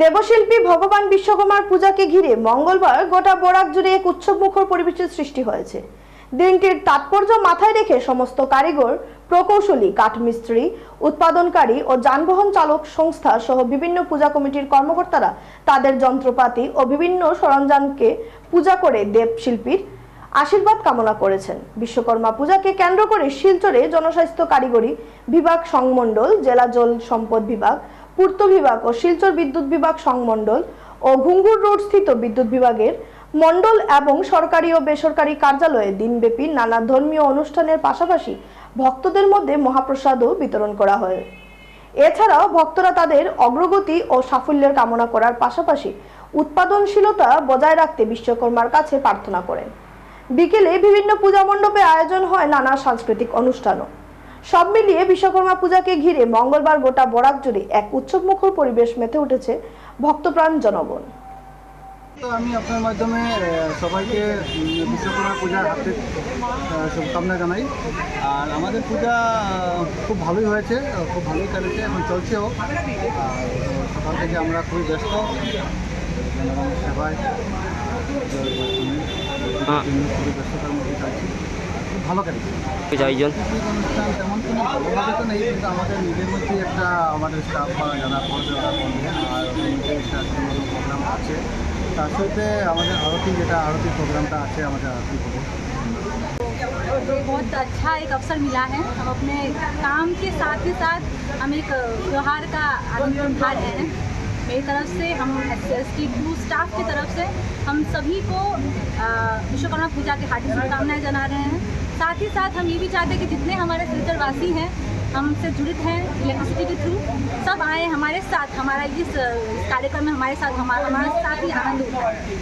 দেবশিল্পী ভগবান বিশ্বকর্মার পূজাকে ঘিরে মঙ্গলবার গোটা বরাক জুড়ে এক উৎসব মুখর পরিবেশের সৃষ্টি হয়েছে। দিনটির তাৎপর্য মাথায় রেখে সমস্ত কারিগর, প্রকৌশলী, কাঠমিস্ত্রি, উৎপাদনকারী ও যানবাহন চালক সংস্থা সহ বিভিন্ন পূজা কমিটির কর্মকর্তারা তাদের যন্ত্রপাতি ও বিভিন্ন সরঞ্জামকে পূজা করে দেবশিল্পীর আশীর্বাদ কামনা করেছেন। বিশ্বকর্মা পূজাকে কেন্দ্র করে শিলচরে জনস্বাস্থ্য কারিগরি বিভাগ সংমণ্ডল, জেলা জল সম্পদ বিভাগ পূর্ত বিভাগ ও শিলচর বিদ্যুৎ বিভাগ সংমণ্ডল ও ঘুঙ্গুর রোড স্থিত বিদ্যুৎ বিভাগের মণ্ডল এবং সরকারি ও বেসরকারি কার্যালয়ে দিনব্যাপী নানা ধর্মীয় অনুষ্ঠানের পাশাপাশি ভক্তদের মধ্যে মহাপ্রসাদও বিতরণ করা হয়। এছাড়াও ভক্তরা তাদের অগ্রগতি ও সাফল্যের কামনা করার পাশাপাশি উৎপাদনশীলতা বজায় রাখতে বিশ্বকর্মার কাছে প্রার্থনা করেন। বিকেলে বিভিন্ন পূজা মণ্ডপে আয়োজন হয় নানা সাংস্কৃতিক অনুষ্ঠানও। সব মিলিয়ে বিশ্বকর্মা পূজাকে ঘিরে মঙ্গলবার গোটা বরাক জুড়ে এক উৎসবমুখর পরিবেশ মেতে উঠেছে ভক্তপ্রাণ জনগণ। তো আমি আপনার মাধ্যমে সবাইকে বিশ্বকর্মা পূজার আহ, শুভকামনা জানাই। আর আমাদের পূজা খুব ভালোই হয়েছে খুব ভালোই চলেছে এখন চলছেও আর সকাল থেকে আমরা খুবই ব্যস্ত। সেবায়। খুবই ব্যস্ততার ভালো কেটেছে কিছু আয়োজন সাংস্কৃতিক অনুষ্ঠান তেমন কোনো ভালোভাবে তো নেই কিন্তু আমাদের নিজের মধ্যেই একটা আমাদের স্টাফ বা যারা করবে ওরা করবে আর ওদের মধ্যে একটা প্রোগ্রাম আছে তার সাথে আমাদের আরতি যেটা আরতি প্রোগ্রামটা আছে আমাদের আরতি হবে ये बहुत अच्छा एक अवसर मिला है हम अपने काम के साथ ही साथ हम एक त्यौहार का आनंद उठा रहे हैं मेरी तरफ से हम S S T two staff की तरफ से हम सभी को अ, विश्वकर्मा पूजा की हार्दिक शुभकामनाएं जना रहे हैं साथ ही साथ हम ये भी चाहते हैं कि जितने हमारे सिलचरवासी हैं, हमसे जुड़ित हैं इलेक्ट्रिसिटी के थ्रू सब आए हमारे साथ, हमारा इस कार्यक्रम में हमारे साथ हमारा हमारे साथ ही आनंद उठाएँ।